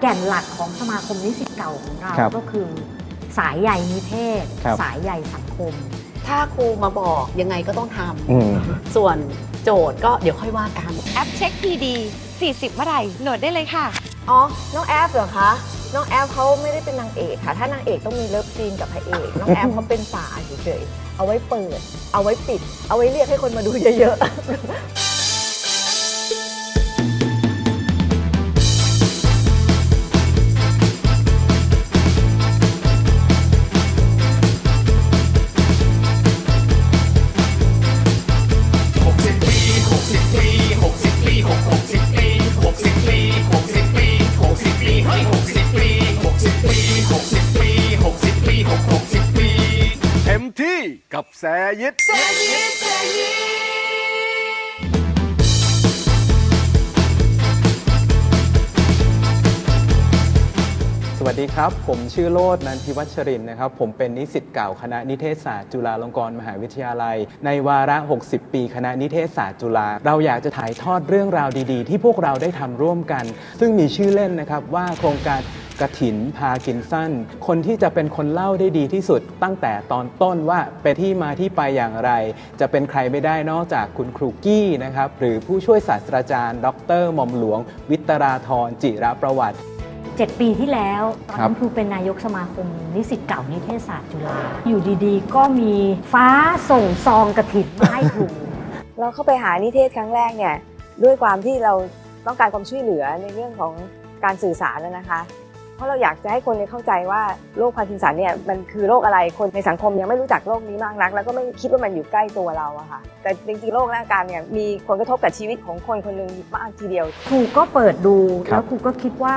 แก่นหลักของสมาคมนิสิตเก่าของเราครับก็คือ สายใยนิเทศ ครับ สายใยสังคม ถ้าครูมาบอกยังไงก็ต้องทำอืม ส่วนโจทย์ก็เดี๋ยวค่อยว่ากัน แอปเช็ค PD 40 เมื่อไหร่โหลดได้เลยค่ะ อ๋อ น้องแอฟเหรอคะ น้องแอฟเขาไม่ได้เป็นนางเอกค่ะ ถ้านางเอกต้องมีเลิฟซีนกับพระเอก น้องแอฟเขาเป็นสาเฉยๆ เอาไว้เปิด เอาไว้ปิด เอาไว้เรียกให้คนมาดูเยอะๆ กับแซยิด สวัสดีครับ ผมชื่อโลดนันทิวัชรินทร์นะครับ ผมเป็นนิสิตเก่าคณะนิเทศศาสตร์จุฬาลงกรณ์มหาวิทยาลัย ในวาระ 60 ปีคณะนิเทศศาสตร์จุฬาเราอยากจะถ่ายทอดเรื่องราวดีๆ ที่พวกเราได้ทำร่วมกัน ซึ่งมีชื่อเล่นนะครับว่าโครงการ กระถินพากินสั้น คนที่จะเป็นคนเล่าได้ดีที่สุดตั้งแต่ตอนต้นว่าไปที่มาที่ไปอย่างไร จะเป็นใครไม่ได้นอกจากคุณครูกี้นะครับหรือผู้ช่วยศาสตราจารย์ ดรหม่อมหลวง วิตราธรจิรประวัติ 7 ปีที่แล้ว ตอนครันั้บนครูเป็นนายกสมาคม นิสิตเก่านิเทศศาสตร์จุฬาอยู่ดีๆ ก็มีฟ้าส่งซองกระถิ่นมาให้ครูเราเข้าไปหานิเทศครั้งแรกเนี่ยด้วยความที่เราต้องการความช่วยเหลือในเรื่องของการสื่อสารนะนะคะ เพราะเราอยากจะให้คนเนี่ยเข้าใจว่าโรคพาร์กินสันเนี่ยมันคือโรคอะไรคนในสังคมยังไม่รู้จักโรคนี้มากนัก แล้วก็ไม่คิดว่ามันอยู่ใกล้ตัวเราอะค่ะแต่จริงๆโรคและอาการเนี่ยมีผลกระทบกับชีวิตของคนคนหนึ่งมากทีเดียว ครูก็เปิดดูครับแล้วครูก็คิดว่า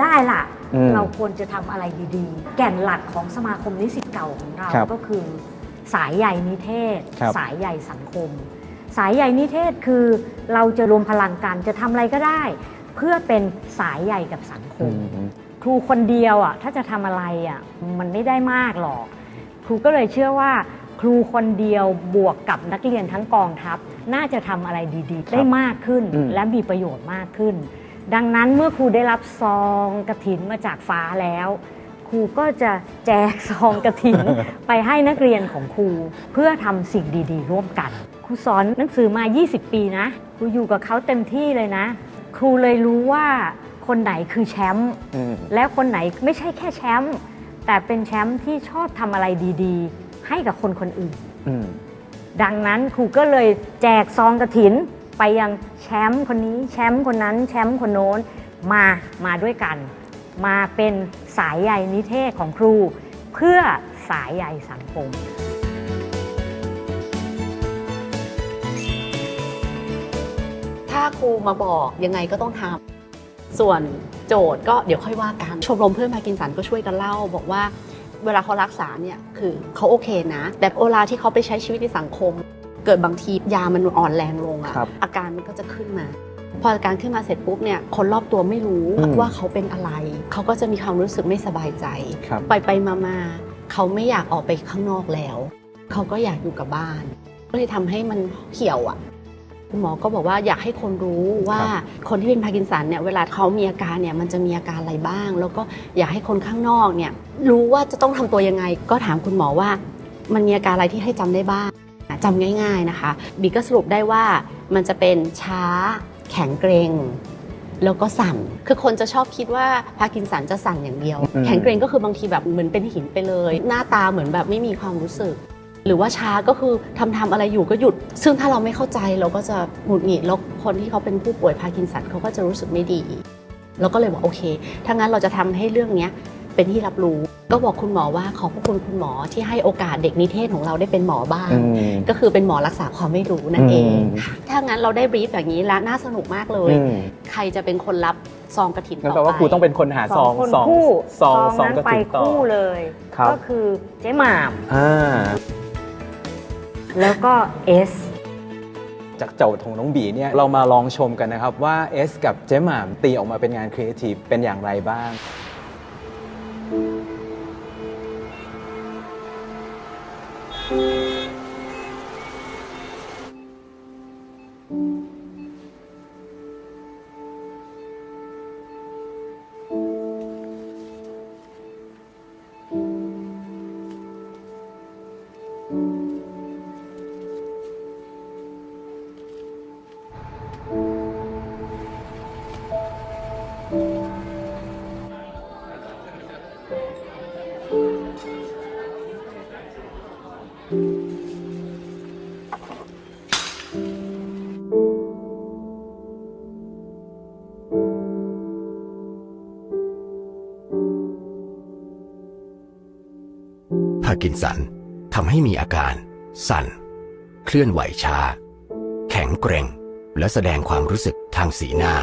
ได้ล่ะ อืมเราควรจะทำอะไรดีๆ แก่นหลักของสมาคมนิสิตเก่าของเราครับก็คือ สายใยนิเทศ ครับ สายใยสังคม สายใยนิเทศคือเราจะรวมพลังกันจะทำอะไรก็ได้ เพื่อเป็นสายใยกับสังคอืม ม ครูคนเดียวอะถ้าจะทำอะไรอะมันไม่ได้มากหรอก ครูก็เลยเชื่อว่า ครูคนเดียวบวกกับนักเรียนทั้งกองทัพ น่าจะทำอะไรดีๆ ได้มากขึ้นอืม และมีประโยชน์มากขึ้น ดังนั้นเมื่อครูได้รับซองกระถินมาจากฟ้าแล้ว ครูก็จะแจกซองกระถิน ไปให้นักเรียนของครูเพื่อทำสิ่งดีๆ ร่วมกัน ครูสอนหนังสือมา 20 ปีนะ ครูอยู่กับเขาเต็มที่เลยนะ ครูเลยรู้ว่า คนไหนคือแชมป์อืม แล้วคนไหนไม่ใช่แค่แชมป์แต่เป็นแชมป์ที่ชอบทำอะไรดีๆ ให้กับคนคนอื่น อืม ดังนั้นครูก็เลยแจกซองกระถิน ไปยังแชมป์คนนี้แชมป์คนนั้นแชมป์คนโน้นมามาด้วยกัน มาเป็นสายใยนิเทศของครู เพื่อสายใยสังคม ถ้าครูมาบอกยังไงก็ต้องทำ ส่วนโจทย์ก็เดี๋ยวค่อยว่ากัน ชมรมเพื่อนพากินสันก็ช่วยกันเล่า บอกว่าเวลาเขารักษาเนี่ยคือเขาโอเคนะ แต่เวลาที่เขาไปใช้ชีวิตในสังคม เกิดบางทียามันอ่อนแรงลงอะครับอาการมันก็จะขึ้นมา พออาการขึ้นมาเสร็จปุ๊บเนี่ยคนรอบตัวไม่รู้อืมว่าเขาเป็นอะไร เขาก็จะมีความรู้สึกไม่สบายใจครับไปไปมามาเขาไม่อยากออกไปข้างนอกแล้ว เขาก็อยากอยู่กับบ้าน ก็เลยทำให้มันเหี่ยวอะ คุณหมอก็บอกว่าอยากให้คนรู้ว่าครับคนที่เป็นพาร์กินสันเนี่ยเวลาเขามีอาการเนี่ยมันจะมีอาการอะไรบ้าง แล้วก็อยากให้คนข้างนอกเนี่ยรู้ว่าจะต้องทำตัวยังไง ก็ถามคุณหมอว่า มันมีอาการอะไรที่ให้จำได้บ้างจำง่าย ๆนะคะบีก็สรุปได้ว่ามันจะเป็นช้า แข็งเกรงแล้วก็สั่น คือคนจะชอบคิดว่าพาร์กินสันจะสั่นอย่างเดียวอืมแข็งเกรงก็คือบางทีแบบเหมือนเป็นหินไปเลย หน้าตาเหมือนแบบไม่มีความรู้สึก หรือว่าช้าก็คือทำทำอะไรอยู่ก็หยุด ซึ่งถ้าเราไม่เข้าใจเราก็จะหงุดหงิดแล้วคนที่เขาเป็นผู้ป่วยพาร์กินสันเขาก็จะรู้สึกไม่ดีเราก็เลยบอกโอเคถ้างั้นเราจะทำให้เรื่องเนี้ยเป็นที่รับรู้ ก็บอกคุณหมอว่าขอบพระคุณคุณหมอที่ให้โอกาสเด็กนิเทศของเราได้เป็นหมอบ้างอืมก็คือเป็นหมอรักษาความไม่รู้นั่นเองอืมค่ะถ้างั้นเราได้บรีฟอย่างนี้แล้วน่าสนุกมากเลยอืมใครจะเป็นคนรับซองกระถินงั้นต่อแปลว่าไปครูต้องเป็นคนหาซองคนซองคู่ซองซองนั้นกระไปถิ่นต่อคู่เลยครับก็คือเจ๊หม่ามอ่า แล้วก็เอสจากโจทย์ของน้องบีเนี่ยเรามาลองชมกันนะครับว่า S กับเจ๊หม่ามตีออกมาเป็นงานครีเอทีฟเป็นอย่างไรบ้างเกินสันทำให้มีอาการ สั่น เคลื่อนไหวช้า แข็งเกร็ง และแสดงความรู้สึกทางสีหน้า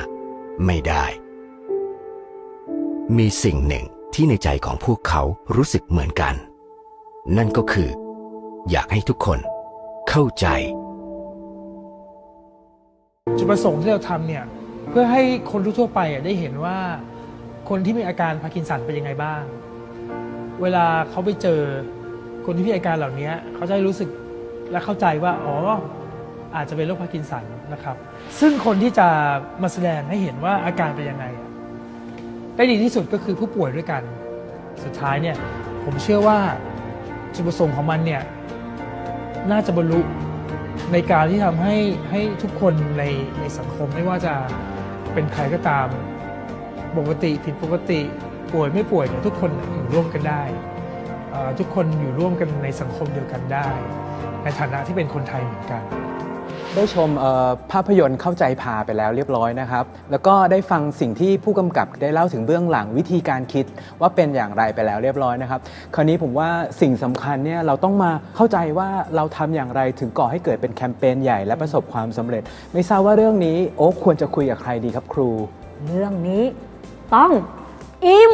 ไม่ได้ มีสิ่งหนึ่งที่ในใจของพวกเขารู้สึกเหมือนกัน นั่นก็คือ อยากให้ทุกคนเข้าใจจุดประสงค์ที่เราทำเนี่ยเพื่อให้คนทั่วไปได้เห็นว่าคนที่มีอาการพาร์กินสันเป็นยังไงบ้าง เวลาเขาไปเจอ คนที่มีอาการเหล่านี้เขาจะรู้สึกและเข้าใจว่าอ๋ออาจจะเป็นโรคพาร์กินสันนะครับ ซึ่งคนที่จะมาแสดงให้เห็นว่าอาการเป็นยังไง ได้ดีที่สุดก็คือผู้ป่วยด้วยกัน สุดท้ายเนี่ยผมเชื่อว่าจุดประสงค์ของมันเนี่ยน่าจะบรรลุในการที่ทำให้ให้ทุกคนในในสังคมไม่ว่าจะเป็นใครก็ตามปกติผิดปกติป่วยไม่ป่วยเนี่ยทุกคนอยู่ร่วมกันได้ ทุกคนอยู่ร่วมกันในสังคมเดียวกันได้ ในฐานะที่เป็นคนไทยเหมือนกัน ได้ชมเอ่อภาพยนตร์เข้าใจพาไปแล้วเรียบร้อยนะครับ แล้วก็ได้ฟังสิ่งที่ผู้กำกับได้เล่าถึงเบื้องหลังวิธีการคิดว่าเป็นอย่างไรไปแล้วเรียบร้อยนะครับ คราวนี้ผมว่าสิ่งสำคัญเนี่ยเราต้องมาเข้าใจว่าเราทำอย่างไรถึงก่อให้เกิดเป็นแคมเปญใหญ่และประสบความสำเร็จ ไม่ทราบว่าเรื่องนี้โอ๊คควรจะคุยกับใครดีครับครู เรื่องนี้ต้องอิม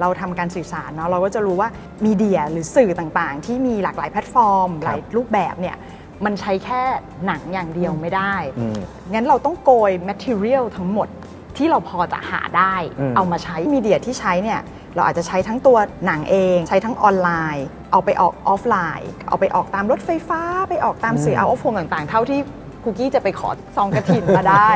เราทำการสื่อสารเนาะเราก็จะรู้ว่ามีเดียหรือสื่อต่างๆ ที่มีหลากหลายแพลตฟอร์มครับหลายรูปแบบเนี่ยมันใช้แค่หนังอย่างเดียวไม่ได้อืมงั้นเราต้องโกย material ทั้งหมดที่เราพอจะหาได้อืมเอามาใช้มีเดียที่ใช้เนี่ยเราอาจจะใช้ทั้งตัวหนังเอง ใช้ทั้งออนไลน์ เอาไปออกออฟไลน์ เอาไปออกตามรถไฟฟ้า ไปออกตามสื่อเอาออฟโฮมต่างๆ เท่าที่คุกกี้จะไปขอซองกระถิ่นมาได้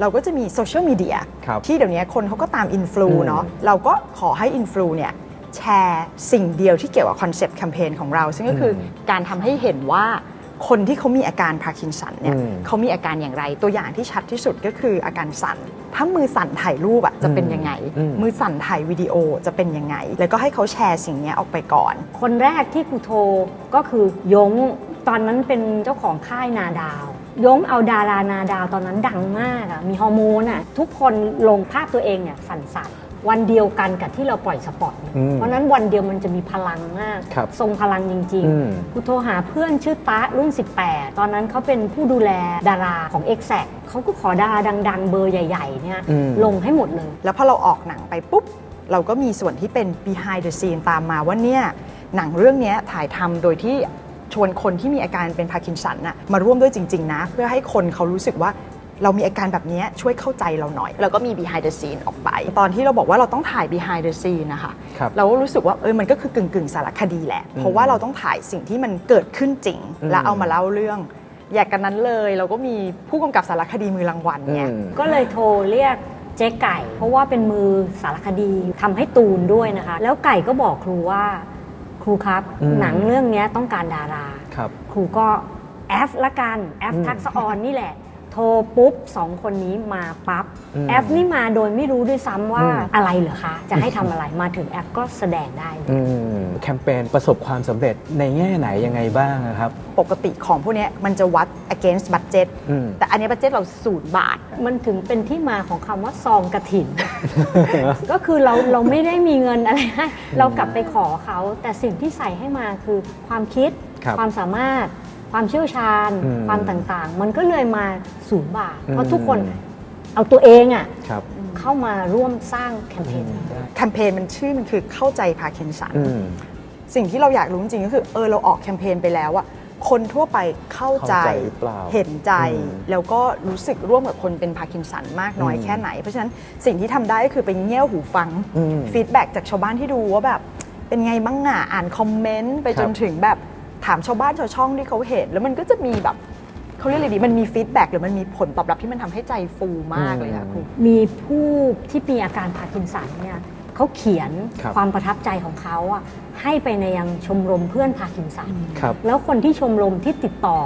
เราก็จะมีโซเชียลมีเดียครับที่เดี๋ยวนี้คนเขาก็ตามอินฟลูอืมเนาะเราก็ขอให้อินฟลูเนี่ยแชร์สิ่งเดียวที่เกี่ยวกับคอนเซปต์แคมเปญของเรา ซึ่งก็คืออการทำให้เห็นว่าคนที่เขามีอาการพาร์กินสันเนี่ยอืมเขามีอาการอย่างไร ตัวอย่างที่ชัดที่สุดก็คืออาการสั่น ถ้ามือสั่นถ่ายรูปอะจะเป็นยังไงอืมมือสั่นถ่ายวิดีโอจะเป็นยังไง แล้วก็ให้เขาแชร์สิ่งเนี้ยออกไปก่อน คนแรกที่ครูโทรก็คือยงตอนนั้นเป็นเจ้าของค่ายนาดาว ยงเอาดารานาดาวตอนนั้นดังมากอะมีฮอร์โมนอะทุกคนลงภาพตัวเองเนี่ยสั่นๆ วันเดียวกันกับที่เราปล่อยสปอตอืมเพราะฉะนั้นวันเดียวมันจะมีพลังมาก ครับทรงพลังจริงอืมๆครูโทรหาเพื่อนชื่อตะรุ่น 18 ตอนนั้นเขาเป็นผู้ดูแลดาราของ e x a c t เขาก็ขอดาราดัง ๆ เบอร์ใหญ่ๆเนี่ยอืม ลงให้หมดเลย แล้วพอเราออกหนังไปปุ๊บ เราก็มีส่วนที่เป็น behind the scene ตามมาว่าเนี่ย หนังเรื่องเนี้ยถ่ายทำโดยที่ ชวนคนที่มีอาการเป็นพาร์กินสันน่ะมาร่วมด้วยจริง ๆ นะ เพื่อให้คนเขารู้สึกว่าเรามีอาการแบบเนี้ยช่วยเข้าใจเราหน่อย แล้วก็มี behind the scene ออกไป ตอนที่เราบอกว่าเราต้องถ่าย behind the scene นะคะครับเราก็รู้สึกว่าเออมันก็คือกึ่งกึ่งๆสารคดีแหละ เพราะว่าเราต้องถ่ายสิ่งที่มันเกิดขึ้นจริงอืมแล้วเอามาเล่าเรื่อง อยากกันนั้นเลย เราก็มีผู้กำกับสารคดีมือรางวัลเนี่ยอืมก็เลยโทรเรียกเจ๊ไก่ เพราะว่าเป็นมือสารคดีทำให้ตูนด้วยนะคะ แล้วไก่ก็บอกครูว่า ครูครับ อืม หนังเรื่องเนี้ยต้องการดารา ครับ ครูก็แอฟละกันแอฟอืมทักษะออนนี่แหละ โทรปุ๊บสองคนนี้มาปั๊บอืมแอฟนี่มาโดยไม่รู้ด้วยซ้ำว่าอืม อะไรเหรอคะ จะให้ทำอะไรมาถึงแอฟก็แสดงได้เลย อืมแคมเปญประสบความสำเร็จในแง่ไหนยังไงบ้างอะครับ ปกติของพวกเนี้ยมันจะวัด against budget อืม แต่อันเนี้บัตเจ็ตเราศูนย์บาท มันถึงเป็นที่มาของคำว่าซองกระถิน ก็คือเราเราไม่ได้มีเงินอะไรให้เรากลับไปขอเขา แต่สิ่งที่ใส่ให้มาคือความคิดครับความสามารถ ความเชี่ยวชาญ อืมความต่างๆ มันก็เลยมาศูนย์บาท เพราะอืมทุกคนเอาตัวเองอะครับเข้ามาร่วมสร้างแคมเปญนี้แคมเปญมันชื่อมันคือเข้าใจพาร์กินสัน อืม สิ่งที่เราอยากรู้จริงๆก็คือเออเราออกแคมเปญไปแล้วอะคนทั่วไปเข้าใจเข้าใจหรือเปล่าเห็นใจ อืมแล้วก็รู้สึกร่วมกับคนเป็นพาร์กินสันมากน้อยอืมแค่ไหน เพราะฉะนั้นสิ่งที่ทำได้ก็คือไปเงี้ยวหูฟังอืมฟีดแบ็จากชาวบ้านที่ดูว่าแบบเป็นไงบ้างอะอ่านคอมเมนต์ไปครับจนถึงแบบ ถามชาวบ้านชาวช่องที่เขาเห็น แล้วมันก็จะมีแบบเขาเรียกอะไรดีมันมีฟีดแบ็หรือมันมีผลตอบรับที่มันทำให้ใจฟูมากเลยอะครู มีผู้ที่มีอาการพาร์กินสันเนี่ยเขาเขียนครับ ความประทับใจของเขาอะให้ไปในยังชมรมเพื่อนพาร์กินสัน ครับ แล้วคนที่ชมรมที่ติดต่อ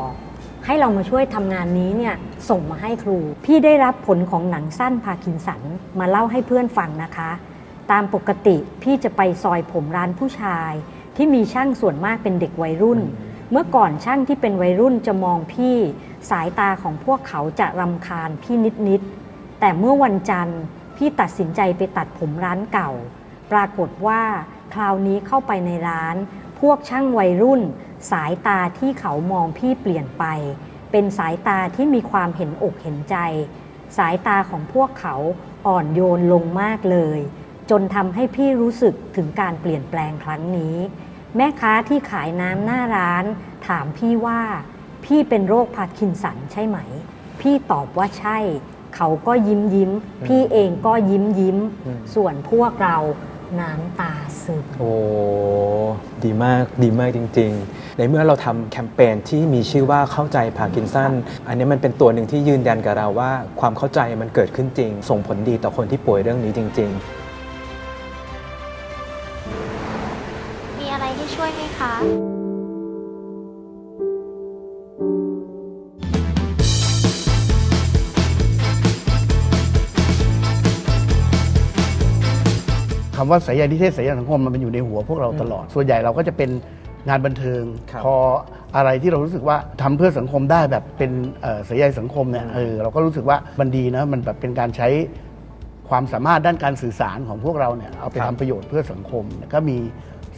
ให้เรามาช่วยทำงานนี้เนี่ยส่งมาให้ครู พี่ได้รับผลของหนังสั้นพาคินสัน มาเล่าให้เพื่อนฟังนะคะ ตามปกติพี่จะไปซอยผมร้านผู้ชาย ที่มีช่างส่วนมากเป็นเด็กวัยรุ่น เมื่อก่อนช่างที่เป็นวัยรุ่นจะมองพี่ สายตาของพวกเขาจะรำคาญพี่นิดๆแต่เมื่อวันจันทร์พี่ตัดสินใจไปตัดผมร้านเก่า ปรากฏว่าคราวนี้เข้าไปในร้าน พวกช่างวัยรุ่น สายตาที่เขามองพี่เปลี่ยนไป เป็นสายตาที่มีความเห็นอกเห็นใจ สายตาของพวกเขาอ่อนโยนลงมากเลย จนทำให้พี่รู้สึกถึงการเปลี่ยนแปลงครั้งนี้ แม่ค้าที่ขายน้ำหน้าร้าน ถามพี่ว่า พี่เป็นโรคพาร์กินสันใช่ไหม พี่ตอบว่าใช่ เขาก็ยิ้มยิ้ม พี่เองก็ยิ้มยิ้ม อืม ส่วนพวกเราน้ำตาซึม โอ้ดีมากดีมากจริง ๆ ในเมื่อเราทำแคมเปญที่มีชื่อว่าเข้าใจพาร์กินสันอันนี้มันเป็นตัวหนึ่งที่ยืนยันกับเราว่า ความเข้าใจมันเกิดขึ้นจริง ส่งผลดีต่อคนที่ป่วยเรื่องนี้จริง ๆ คะคำว่าสายใยนิเทศสายใยสังคมมันเป็นอยู่ในหัวพวกเราตลอด ส่วนใหญ่เราก็จะเป็นงานบันเทิง ครับพออะไรที่เรารู้สึกว่าทำเพื่อสังคมได้แบบเป็นเอ่อสายใยสังคมเนี่ยเออเราก็รู้สึกว่ามันดีนะมันแบบเป็นการใช้ความสามารถด้านการสื่อสารของพวกเราเนี่ยเอาไปครัทำบประโยชน์เพื่อสังคมก็มี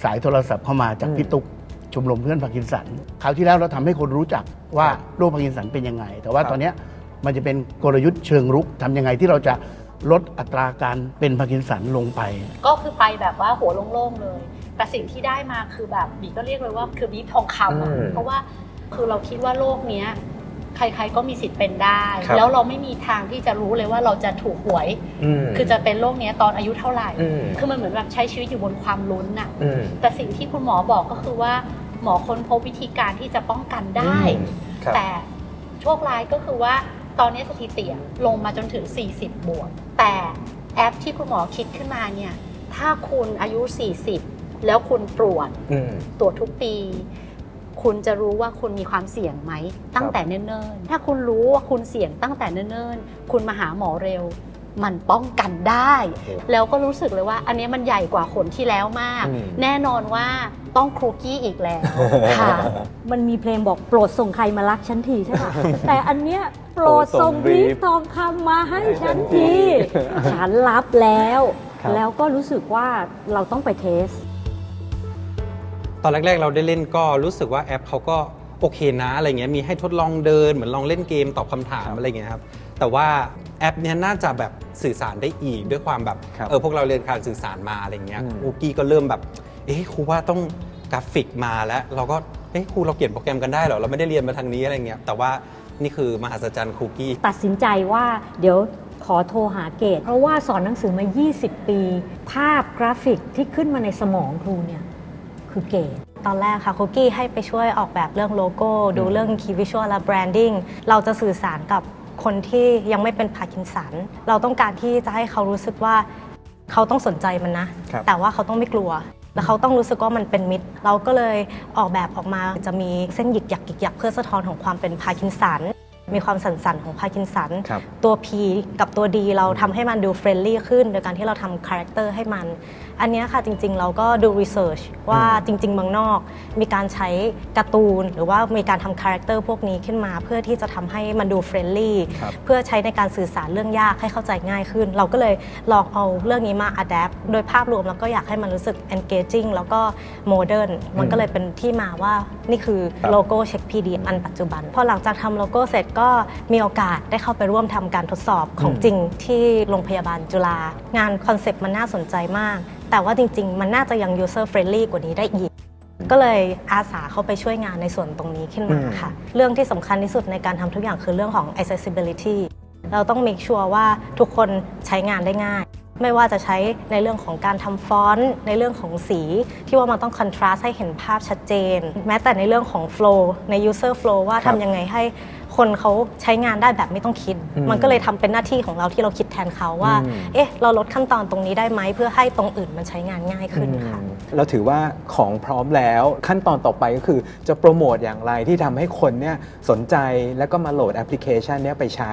สายโทรศัพท์เข้ามาจากอืมพี่ตุ๊ก ชมรมเพื่อนพาร์กินสันคราวที่แล้วเราทำให้คนรู้จักว่าโรคพาร์กินสันเป็นยังไง แต่ว่าครับตอนเนี้ยมันจะเป็นกลยุทธ์เชิงรุกทำยังไงที่เราจะลดอัตราการเป็นพาร์กินสันลงไป ก็คือไปแบบว่าหัวโล่งๆเลย แต่สิ่งที่ได้มาคือแบบบีก็เรียกเลยว่าคือบีทองคำอะอืมเพราะว่าคือเราคิดว่าโลกเนี้ยใครๆก็มีสิทธิ์เป็นได้ครับแล้วเราไม่มีทางที่จะรู้เลยว่าเราจะถูกหวยอืมคือจะเป็นโรคเนี้ยตอนอายุเท่าไหร่อืมคือมันเหมือนแบบใช้ชีวิตอยู่บนความลุ้นน่ะอืมแต่สิ่งที่คุณหมอบอกก็คือว่า หมอค้นพบวิธีการที่จะป้องกันได้อืมครับ แต่โชคร้ายก็คือว่าตอนนี้สถิติอะลงมาจนถึง 40 บวก แต่แอปที่คุณหมอคิดขึ้นมาเนี่ย ถ้าคุณอายุ 40 แล้วคุณตรวจ อืม ตรวจทุกปี คุณจะรู้ว่าคุณมีความเสี่ยงไหมตั้งแต่เนิ่นๆ ถ้าคุณรู้ว่าคุณเสี่ยงตั้งแต่เนิ่นๆ คุณมาหาหมอเร็ว มันป้องกันได้ แล้วก็รู้สึกเลยว่า อันนี้มันใหญ่กว่าขนที่แล้วมากอืมแน่นอนว่าต้องครูกี้อีกแล้วค่ะ มันมีเพลงบอกโปรดส่งใครมารักฉันทีใช่ปะแต่อันเนี้ยโปรดส่งบรีฟทองคำมาให้ฉันที ฉันรับแล้วครับแล้วก็รู้สึกว่าเราต้องไปเทส ตอนแรก ๆ เราได้เล่นก็รู้สึกว่าแอปเขาก็โอเคนะอะไรเงี้ยมีให้ทดลองเดินเหมือนลองเล่นเกมตอบคำถามอะไรเงี้ยครับแต่ว่า แอปเนี้ยน่าจะแบบสื่อสารได้อีกด้วยความแบบครับเออพวกเราเรียนการสื่อสารมาอะไรเงี้ยอืม ครูกี้ก็เริ่มแบบ เอ๊ะครูว่าต้องกราฟิกมาแล้ว เราก็เอ๊ะครูเราเขียนโปรแกรมกันได้เหรอเราไม่ได้เรียนมาทางนี้อะไรเงี้ยแต่ว่านี่คือมหัศจรรย์ครูกี้ ตัดสินใจว่าเดี๋ยวขอโทรหาเกตเพราะว่าสอนหนังสือมา 20 ปี ภาพกราฟิกที่ขึ้นมาในสมองครูเนี่ย คือเกต ตอนแรกค่ะคุกกี้ให้ไปช่วยออกแบบเรื่องโลโก้ ดูเรื่อง Key Visual และ Branding เราจะสื่อสารกับ คนที่ยังไม่เป็นพาร์กินสัน เราต้องการที่จะให้เขารู้สึกว่าเขาต้องสนใจมันนะ ครับ แต่ว่าเขาต้องไม่กลัว แล้วเขาต้องรู้สึกว่ามันเป็นมิตร เราก็เลยออกแบบออกมาจะมีเส้นหยิกหยักหยิกหยักเพื่อสะท้อนของความเป็นพาร์กินสัน มีความสันๆของพาร์กินสัน ครับ ตัว P กับตัว D เราทำให้มันดูเฟรนลี่ขึ้น โดยการที่เราทำคาแรคเตอร์ให้มัน อันเนี้ยค่ะจริงๆ เราก็ดูรีเสิร์ชว่าจริง ๆ เมืองนอก มีการใช้การ์ตูน หรือว่ามีการทำคาแรคเตอร์พวกนี้ขึ้นมา เพื่อที่จะทำให้มันดูเฟรนลี่ครับ เพื่อใช้ในการสื่อสารเรื่องยากให้เข้าใจง่ายขึ้น เราก็เลยลองเอาเรื่องนี้มา adapt โดยภาพรวมแล้วก็อยากให้มันรู้สึก engaging แล้วก็ modern มันก็เลยเป็นที่มาว่านี่คือครับ โลโก้เช็คพีดีอันปัจจุบัน พอหลังจากทำโลโก้เสร็จก็มีโอกาสได้เข้าไปร่วมทำการทดสอบของอืมจริงที่โรงพยาบาลจุฬางานคอนเซปต์มันน่าสนใจมากแต่ว่าจริง ๆ มันน่าจะยัง user friendly กว่านี้ได้อีก ก็เลยอาสาเข้าไปช่วยงานในส่วนตรงนี้ขึ้นมาค่ะ เรื่องที่สำคัญที่สุดในการทำทุกอย่างคือเรื่องของ accessibility เราต้อง make sure ว่าทุกคนใช้งานได้ง่าย ไม่ว่าจะใช้ในเรื่องของการทำฟอนต์ในเรื่องของสี ที่ว่ามันต้อง contrast ให้เห็นภาพชัดเจน แม้แต่ในเรื่องของ flow ใน user flow ว่าครับทำยังไงให้ คนเขาใช้งานได้แบบไม่ต้องคิด อืมมันก็เลยทำเป็นหน้าที่ของเราที่เราคิดแทนเขาว่า อืม เอ๊ะ เราลดขั้นตอนตรงนี้ได้ไหมเพื่อให้ตรงอื่นมันใช้งานง่ายขึ้นค่ะ อืมเราถือว่าของพร้อมแล้วขั้นตอนต่อไปก็คือจะโปรโมทอย่างไรที่ทำให้คนเนี่ยสนใจแล้วก็มาโหลดแอปพลิเคชันเนี้ยไปใช้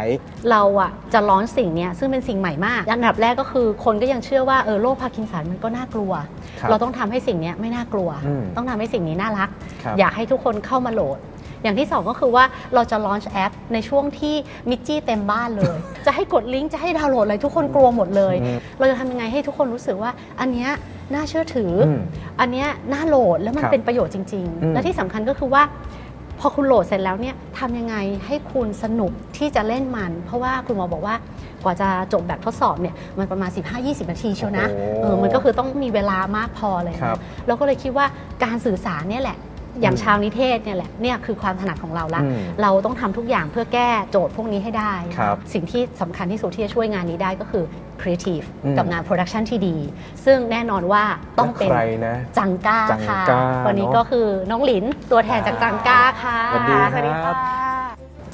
เราอะจะร้อนสิ่งเนี้ยซึ่งเป็นสิ่งใหม่มาก อันดับแรกก็คือคนก็ยังเชื่อว่าเออโรคพาร์กินสันมันก็น่ากลัว ครับเราต้องทำให้สิ่งเนี้ยไม่น่ากลัว อืมต้องทำให้สิ่งนี้น่ารัก ครับ อยากให้ทุกคนเข้ามาโหลด อย่างที่สองก็คือว่าเราจะลอนช์แอปในช่วงที่มิจจี้เต็มบ้านเลย จะให้กดลิงก์จะให้ดาวน์โหลดอะไรทุกคนกลัวหมดเลยอืมเราจะทำยังไงให้ทุกคนรู้สึกว่า อันเนี้ยน่าเชื่อถืออมอันเนี้ยน่าโหลดแล้วมันครับเป็นประโยชน์จริง อืม ๆ และที่สำคัญก็คือว่า พอคุณโหลดเสร็จแล้วเนี่ยทำยังไงให้คุณสนุกที่จะเล่นมัน เพราะว่าคุณหมอบอกว่ากว่าจะจบแบบทดสอบเนี่ยมันประมาณ 15-20 นาทีเชียวนะโอ้เออมันก็คือต้องมีเวลามากพอเลยครันะบเราก็เลยคิดว่าการสื่อสารเนี่ยแหละ อย่างอืมชาวนิเทศเนี่ยแหละเนี่ยคือความถนัดของเราละอืมเราต้องทำทุกอย่างเพื่อแก้โจทย์พวกนี้ให้ได้ ครับสิ่งที่สำคัญที่สุดที่จะช่วยงานนี้ได้ก็คือ Creative อืม กับงาน Production ที่ดี ซึ่งแน่นอนว่าต้องเป็น และใครนะ จังก้าจังค่ะ ก้าวันนี้เนอะก็คือน้องหลินตัวแทนจากจังก้าค่ะสวัสดีครับ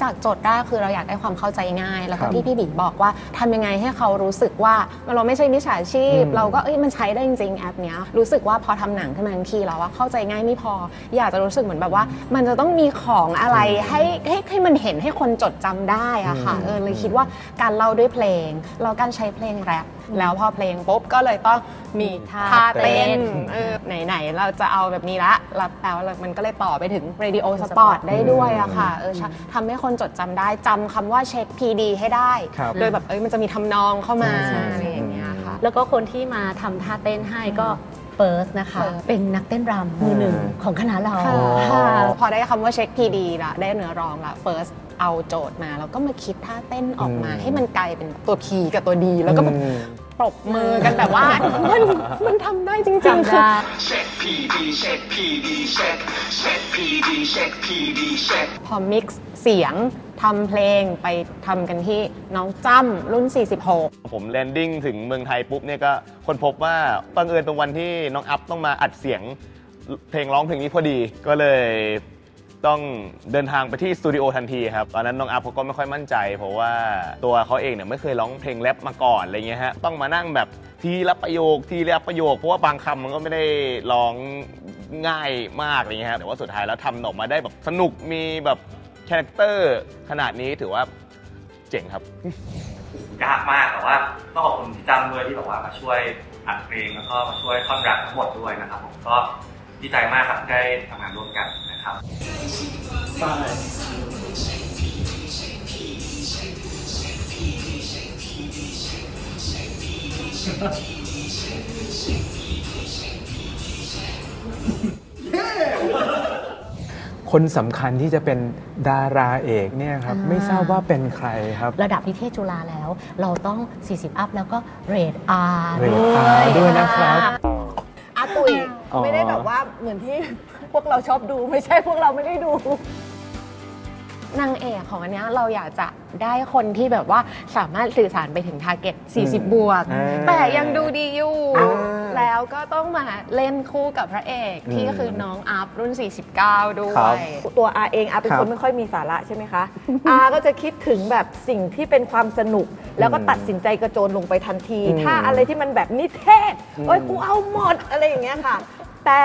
จากโจทย์แรกคือเราอยากได้ความเข้าใจง่าย แล้วครัก็บที่พี่บิ๋มบอกว่าทำยังไงให้เขารู้สึกว่าเราไม่ใช่มิจฉาชีพอืมเราก็เอ้ยมันใช้ได้จริงๆแอปเนี้ยรู้สึกว่าพอทำหนังขึ้นมาทันทีแล้วว่าเข้าใจง่ายไม่พอ อยากจะรู้สึกเหมือนแบบว่า มันจะต้องมีของอะไรให้ให้ให้มันเห็นให้คนจดจำได้อะค่ะอืมเออเลยคิดว่าการเล่าด้วยเพลงแล้วการใช้เพลงแรป แล้วพอเพลงปุ๊บก็เลยต้องมีท่าท่าเต้เต้นนเออไหนๆ เราจะเอาแบบนี้ละแล้วแปลว่ามันก็เลยต่อไปถึง Radio Spot ได้ด้วยอะค่ะเออใช่ทำให้คนจดจำได้จำคำว่าเช็ค PD ให้ได้ ครับโดยแบบเอ้ยมันจะมีทำนองเข้ามาใช่อะไรอย่างเงี้ยค่ะ แล้วก็คนที่มาทำท่าเต้นให้ก็ เฟิร์สนะคะ First เป็นนักเต้นรำมือหนึ่งของคณะเราค่ะค่ะพอได้คำว่าเช็ค PD ละได้เนื้อร้องละ first เอาโจทย์มา แล้วก็มาคิดท่าเต้นออกมาอืมให้มันกลายเป็นตัว P กับตัว D แล้วก็แบบอืมปรบมือกันแบบว่า มันมันทำได้จริงๆจำคือได้เช็ค PD เช็ค PD เช็คเช็ค PD เช็ค PD เช็คพอมิกซ์ เสียงทำเพลงไปทำกันที่น้องจ้ำรุ่น 46 ผมแลนดิ้งถึงเมืองไทยปุ๊บเนี่ยก็คนพบว่าบังเอิญตรงวันที่น้องอัพต้องมาอัดเสียงเพลงร้องเพลงนี้พอดีก็เลยต้องเดินทางไปที่สตูดิโอทันทีครับตอนนั้นน้องอัพเขาก็ไม่ค่อยมั่นใจ เพราะว่าตัวเขาเองเนี่ยไม่เคยร้องเพลงแรปมาก่อนอะไรเงี้ยฮะต้องมานั่งแบบทีละประโยคทีละประโยค เพราะว่าบางคำมันก็ไม่ได้ร้องง่ายมากอะไรเงี้ยฮะแต่ว่าสุดท้ายแล้วทำออกมาได้แบบสนุกมีแบบ คาแรคเตอร์ขนาดนี้ถือว่าเจ๋งครับ ยากมากแต่ว่าต้องขอบคุณพี่จำด้วยที่แบบว่ามาช่วยอัดเพลงแล้วก็มาช่วยท่อนแรปทั้งหมดด้วยนะครับผมก็ดีใจมากครับที่ได้ทำงานร่วมกันนะครับ คนสำคัญที่จะเป็นดาราเอกเนี่ยครับอ่า ไม่ทราบว่าเป็นใครครับ ระดับนิเทศจุฬาแล้ว เราต้อง 40 อัพแล้วก็เรท R เรทด้วย R ด้วยนะครับ อาตุยอ๋อ ไม่ได้แบบว่าเหมือนที่พวกเราชอบดูไม่ใช่พวกเราไม่ได้ดู นางเอกของอันเนี้ยเราอยากจะได้คนที่แบบว่าสามารถสื่อสารไปถึงทาร์เก็ต40 บวก อ่าแต่ยังดูดีอยู่ อ่า แล้วก็ต้องมาเล่นคู่กับพระเอกที่อืมคือน้องอัพรุ่น 49 ด้วครับ ย ตัวอาเองอาเป็นครับคนไม่ค่อยมีสาระใช่ไหมคะ อาก็จะคิดถึงแบบสิ่งที่เป็นความสนุก แล้วก็ตัดสินใจกระโจนลงไปทันที อืมถ้าอะไรที่มันแบบนิเทศอืมโอ้ยกูเอาหมดอะไรอย่างเงี้ยค่ะ แต่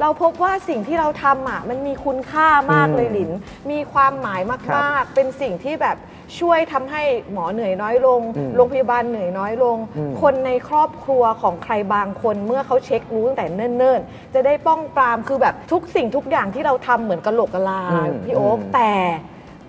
เราพบว่าสิ่งที่เราทำอะมันมีคุณค่ามากเลยหลิน มีความหมายครัมากบๆเป็นสิ่งที่แบบช่วยทำให้หมอเหนื่อยน้อยลง อืมโรงพยาบาลเหนื่อยน้อยลง อืม คนในครอบครัวของใครบางคนเมื่อเขาเช็ครู้ตั้งแต่เนิ่นๆ จะได้ป้องปรามคือแบบทุกสิ่งทุกอย่างที่เราทำเหมือนกะโหลกกะลาอืมพี่โอ๊คอืม แต่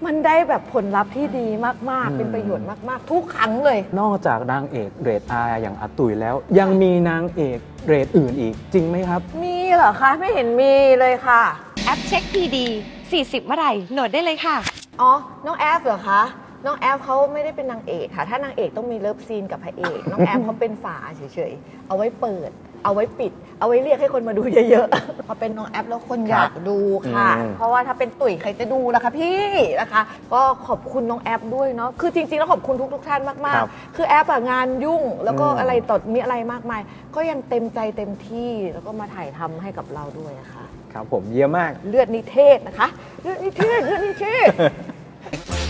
มันได้แบบผลลัพธ์ที่ดีมากอืมๆเป็นประโยชน์มากๆ ทุกครั้งเลย นอกจากนางเอกเรทอาอย่างอาตุยแล้ว ยังมีนางเอกเรทอื่นอีกจริงไหมครับ มีเหรอคะไม่เห็นมีเลยค่ะ แอปเช็ค PD 40 เมื่อไหร่โหลดได้เลยค่ะ อ๋อ น้องแอฟเหรอคะ น้องแอฟเขาไม่ได้เป็นนางเอกค่ะ ถ้านางเอกต้องมีเลิฟซีนกับพระเอก น้องแอฟเขาเป็นฝาเฉยๆ เอาไว้เปิด เอาไว้ปิด เอาไว้เรียกให้คนมาดูเยอะๆพอเป็นน้องแอฟแล้วคนอยากดูค่ะ อืม เพราะว่าถ้าเป็นตุ๋ยใครจะดูล่ะคะพี่นะคะ ก็ขอบคุณน้องแอฟด้วยเนาะคือจริงๆแล้วขอบคุณทุกๆท่านมากครับๆ คือแอฟอะงานยุ่งแล้วก็อืม อะไรตดมีอะไรมากมาย ก็ยังเต็มใจเต็มที่แล้วก็มาถ่ายทำให้กับเราด้วยอะค่ะ ครับผมเยี่ยมมาก เลือดนิเทศนะคะ เลือดนิเทศเลือดนิเทศ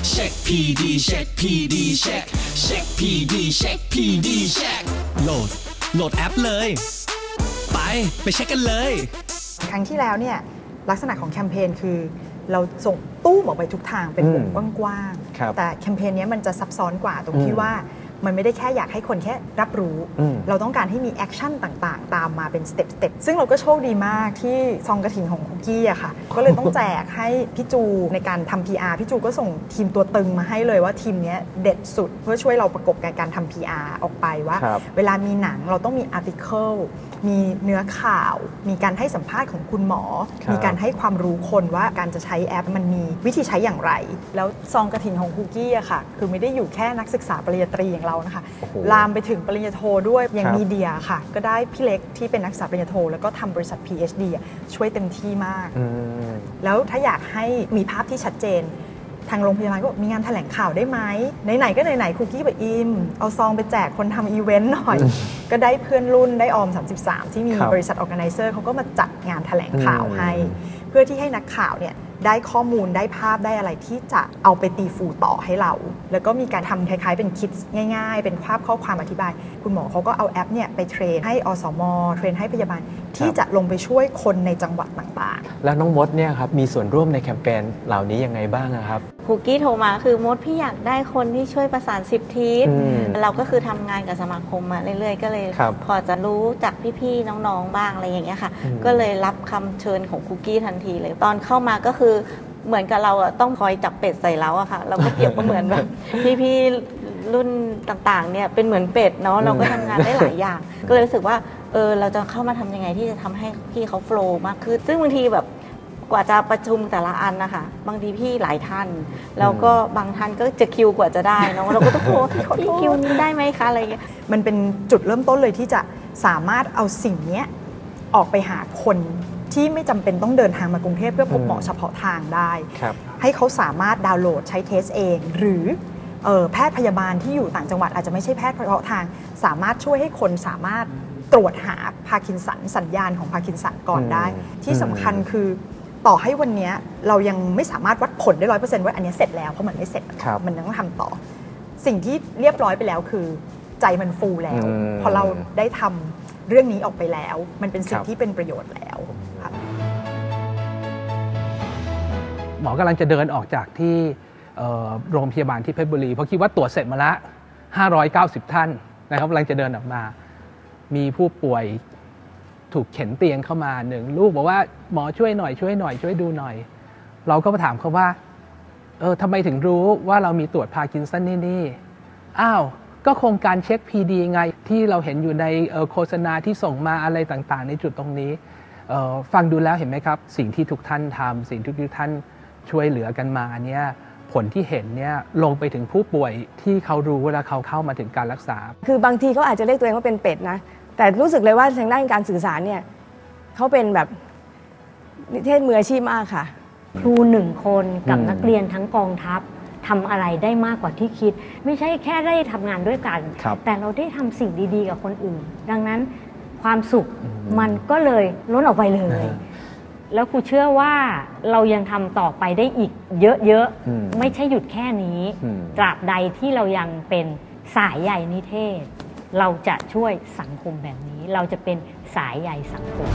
เช็ค PD เช็ค PD เช็คเช็ค PD เช็ค PD เช็คโหลด โหลดแอปเลย ไปเช็คกันเลย ครั้งที่แล้วเนี่ยลักษณะของแคมเปญคือ เราส่งตู้มออกไปทุกทางเป็นวงอืมกว้างๆ แต่แคมเปญนี้มันจะซับซ้อนกว่าตรงที่ว่ามันไม่ได้แค่อยากให้คนแค่รับรู้ เราต้องการให้มีแอคชั่นต่างๆ ตามมาเป็นสเต็ปสเต็ปซึ่งเราก็โชคดีมากที่ซองกระถิ่นของคุกกี้อะค่ะ ก็เลยต้องแจกให้พี่จูในการทำ PR พี่จูก็ส่งทีมตัวตึงมาให้เลยว่าทีมนี้เด็ดสุด เพื่อช่วยเราประกบการการทำ PR ออกไปว่า เวลามีหนังเราต้องมีอาร์ติเคิล มีเนื้อข่าว มีการให้สัมภาษณ์ของคุณหมอครับมีการให้ความรู้คนว่าการจะใช้แอปมันมีวิธีใช้อย่างไร แล้วซองกระถินของคุกกี้อะค่ะ คือไม่ได้อยู่แค่นักศึกษาปริญญาตรีอย่างเรานะคะโอ้โหลามไปถึงปริญญาโทด้วยอย่างครับมีเดียค่ะ ก็ได้พี่เล็กที่เป็นนักศึกษาปริญญาโท แล้วก็ทำบริษัท PhD อะช่วยเต็มที่มากอืมแล้วถ้าอยากให้มีภาพที่ชัดเจน ทางโรงพยาบาลก็บอกมีงานแถลงข่าวได้ไหมไหนๆก็ไหนๆคุกกี้กับอิมเอาซองไปแจกคนทำอีเวนต์หน่อย ก็ได้เพื่อนรุ่นได้ออม 33 ที่มีครับบริษัทออแกไนเซอร์เขาก็มาจัดงานแถลงข่าวอืม ให้ เพื่อที่ให้นักข่าวเนี่ย ได้ข้อมูลได้ภาพได้อะไรที่จะเอาไปตีฟูต่อให้เรา แล้วก็มีการทำคล้ายๆ เป็นคิดง่ายๆ เป็นภาพข้อความอธิบาย คุณหมอเขาก็เอาแอปเนี่ยไปเทรนให้อสมเทรนให้พยาบาลที่จะลงไปช่วยคนในจังหวัดต่างๆ แล้วน้องมดเนี่ยครับมีส่วนร่วมในแคมเปญเหล่านี้ยังไงบ้างอะครับคุกกี้โทรมาคือมดพี่อยากได้คนที่ช่วยประสานสิบทิศอืมเราก็คือทำงานกับสมาคมมาเรื่อยๆ ก็เลย ครับพอจะรู้จากพี่ๆน้องๆบ้างอะไรอย่างเงี้ยค่ะ อืม ก็เลยรับคำเชิญของคุกกี้ทันทีเลย ตอนเข้ามาก็คือเหมือนกับเราอะต้องคอยจับเป็ดใส่เล้าอะค่ะ เราก็เปรียบก็เหมือนแบบ พี่ๆรุ่นต่างๆเนี่ยเป็นเหมือนเป็ดเนาะเราก็ทำงานได้หลายอย่าง ก็เลยรู้สึกว่าเออเราจะเข้ามาทำยังไงที่จะทำให้พี่เขาโฟล์มากขึ้นซึ่งบางทีแบบ กว่าจะประชุมแต่ละอันนะคะบางทีพี่หลายท่าน แล้วก็บางท่านก็จะคิวกว่าจะได้เนอะเราก็ต้องโทรพี่คิวนี้ได้ไหมคะอะไรอย่างเงี้ยมันเป็นจุดเริ่มต้นเลยที่จะสามารถเอาสิ่งเนี้ยออกไปหาคนที่ไม่จำเป็นต้องเดินทางมากรุงเทพเพื่อพบหมอเฉพาะทางได้ ครับให้เขาสามารถดาวน์โหลดใช้เทสเอง หรือเอ่อแพทย์พยาบาลที่อยู่ต่างจังหวัดอาจจะไม่ใช่แพทย์เฉพาะทาง สามารถช่วยให้คนสามารถตรวจหาพาร์กินสันสัญญาณของพาร์กินสันก่อนได้อืมที่สำคัญคือ ต่อให้วันเนี้ยเรายังไม่สามารถวัดผลได้ร้อยเปอร์เซ็นต์ว่าอันเนี้ยเสร็จแล้วเพราะมันไม่เสร็จ ครับมันยังต้องทำต่อ สิ่งที่เรียบร้อยไปแล้วคือ ใจมันฟูแล้ว อืม พอเราได้ทำเรื่องนี้ออกไปแล้ว มันเป็นสิ่คงรับที่เป็นประโยชน์แล้วค่ะ หมอกำลังจะเดินออกจากที่เอ่อโรงพยาบาลที่เพชรบุรี เพราะคิดว่าตรวจเสร็จมาละ 590 ท่านนะครับกำลังจะเดินออกมา มีผู้ป่วย ถูกเข็นเตียงเข้ามาหนึ่งลูกบอกว่าหมอช่วยหน่อยช่วยหน่อยช่วยดูหน่อย เราก็มาถามเขาว่าเออทำไมถึงรู้ว่าเรามีตรวจพาร์กินสันนี่นี่อ้าวก็โครงการเช็ค PD ไงที่เราเห็นอยู่ในออโฆษณาที่ส่งมาอะไรต่างๆ ในจุดตรงนี้ออฟังดูแล้วเห็นไหมครับ สิ่งที่ทุกท่านทำสิ่งที่ทุกท่านช่วยเหลือกันมาเนี่ยผลที่เห็นเนี่ยลงไปถึงผู้ป่วยที่เขารู้เวลาเขาเข้ามาถึงการรักษา คือบางทีเขาอาจจะเรียกตัวเองว่าเป็นเป็ดนะ แต่รู้สึกเลยว่าทางด้านการสื่อสารเนี่ยเขาเป็นแบบนิเทศมืออาชีพมากค่ะ ครูหนึ่งคนกับอืมนักเรียนทั้งกองทัพทำอะไรได้มากกว่าที่คิด ไม่ใช่แค่ได้ทำงานด้วยกัน ครับแต่เราได้ทำสิ่งดีๆ กับคนอื่น ดังนั้นความสุขมันก็เลยล้นออกไปเลย แล้วครูเชื่อว่าเรายังทำต่อไปได้อีกเยอะอืมๆ ไม่ใช่หยุดแค่นี้ อืม ตราบใดที่เรายังเป็นสายใหญ่นิเทศ เราจะช่วยสังคมแบบนี้ เราจะเป็นสายใหญ่สังคม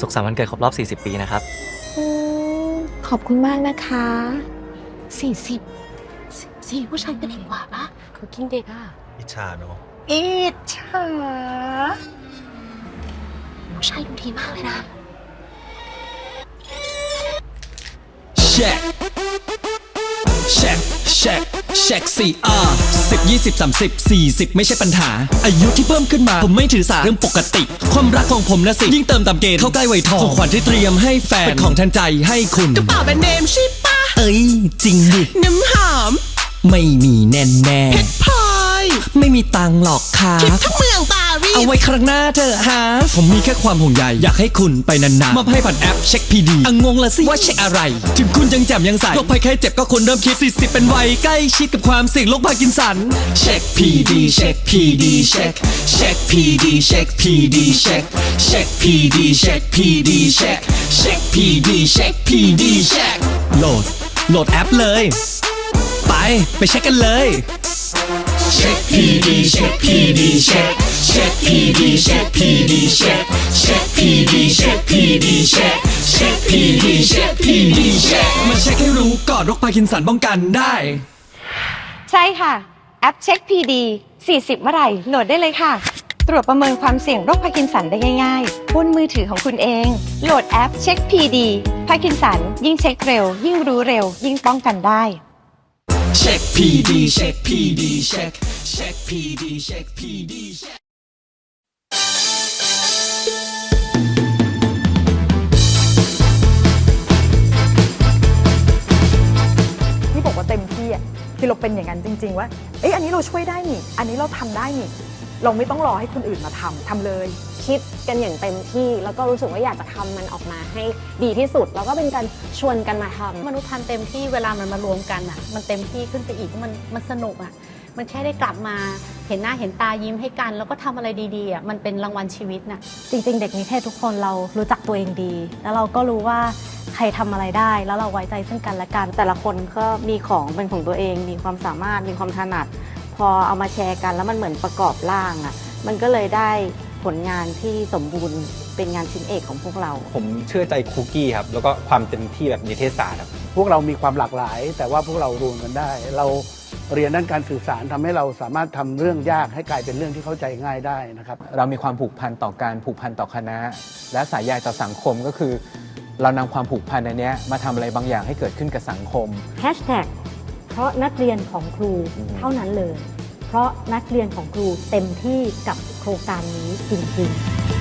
สุขสันต์วันเกิดครบรอบ 40 ปีนะครับ ขอบคุณมากนะคะ 40 สี่ผู้ชายเป็นเด็กกว่าปะเขากินเด็กอะอิจฉาเนาะอิจฉาผู้ชายดูดีมากเลยนะเช็คเช็คเช็คเช็คสี่อ่าสิบยี่สิบสามสิบสี่สิบไม่ใช่ปัญหา อายุที่เพิ่มขึ้นมา ผมไม่ถือสาเรื่องปกติ ความรักของผมนะสิ ยิ่งเติมตามเกณฑ์เข้าใกล้วัยทองของขวัญที่เตรียมให้แฟนเป็นของทันใจให้คุณกระเป๋าแบรนด์เนมใช่ปะเอ้ย จริงดิ น้ำหอม ไม่มีแน่แน่พลอยไม่มีตังค์หรอกครัคิดบทั้งเมืองปารีสเอาไว้ครั้งหน้าเธอะฮะผมมีแค่ความห่วงใยอยากให้คุณไปนานๆมอบให้ผ่านแอปเช็คพีดีอะงงละสิว่าเช็คอะไร ถึงคุณยังแจ่มยังใสโรคภัยแค่เจ็บก็คนเริ่มคิดสิสิเป็นวัยใกล้ชิดกับความเสี่ยงโรคพาร์กินสันเช็คพีดีเช็คพีดีเช็คเช็คพีดีเช็คพีดีเช็คเช็คพีดีเช็คพีดีเช็คเช็คพีดีเช็คพีดีเช็คโหลดโหลดแอปเลย ไป ไปเช็คกันเลย เช็ค PD เช็ค PD เช็คเช็ค PD เช็ค PD เช็คเช็ค PD เช็ค PD เช็คเช็ค PD เช็ค PD เช็คมาเช็คให้รู้ก่อนโรคพาร์กินสันป้องกันได้ ใช่ค่ะ แอปเช็ค PD 40 เมื่อไหร่โหลดได้เลยค่ะ ตรวจประเมินความเสี่ยงโรคพาร์กินสันได้ง่ายๆ บนมือถือของคุณเอง โหลดแอปเช็ค PD พาร์กินสันยิ่งเช็คเร็ว ยิ่งรู้เร็ว ยิ่งป้องกันได้ เช็ค PD เช็ค PD เช็คเช็ค PD เช็ค PD เช็คที่บอกว่าเต็มที่อะคือเราเป็นอย่างนั้นจริง ๆ ว่า เอ้ยอันนี้เราช่วยได้นี่ อันนี้เราทำได้นี่ เราไม่ต้องรอให้คนอื่นมาทำทำเลย คิดกันอย่างเต็มที่ แล้วก็รู้สึกว่าอยากจะทำมันออกมาให้ดีที่สุด แล้วก็เป็นการชวนกันมาทำ มนุษย์ทำเต็มที่เวลามันมารวมกันอะ มันเต็มที่ขึ้นไปอีกมันมันสนุกอะ มันแค่ได้กลับมาเห็นหน้าเห็นตายิ้มให้กัน แล้วก็ทำอะไรดีๆอะมันเป็นรางวัลชีวิตน่ะ จริงๆ เด็กนิเทศทุกคนเรารู้จักตัวเองดี แล้วเราก็รู้ว่าใครทำอะไรได้ แล้วเราไว้ใจซึ่งกันและกัน แต่ละคนก็มีของเป็นของตัวเอง มีความสามารถมีความถนัด พอเอามาแชร์กันแล้วมันเหมือนประกอบร่างอะ่ะ มันก็เลยได้ ผลงานที่สมบูรณ์เป็นงานชิ้นเอกของพวกเรา ผมเชื่อใจคุกกี้ครับ แล้วก็ความเต็มที่แบบนิเทศศาสตร์ครับ พวกเรามีความหลากหลาย แต่ว่าพวกเรารวมกันได้ เราเรียนด้านการสื่อสารทำให้เราสามารถทำเรื่องยากให้กลายเป็นเรื่องที่เข้าใจง่ายได้นะครับ เรามีความผูกพันต่อการผูกพันต่อคณะ และสายใยต่อสังคมก็คือ เรานำความผูกพันอันเนี้ยมาทำอะไรบางอย่างให้เกิดขึ้นกับสังคมแฮชแท็กเพราะนักเรียนของครูเท่านั้นเลย เพราะนักเรียนของครูเต็มที่กับโครงการนี้จริงๆ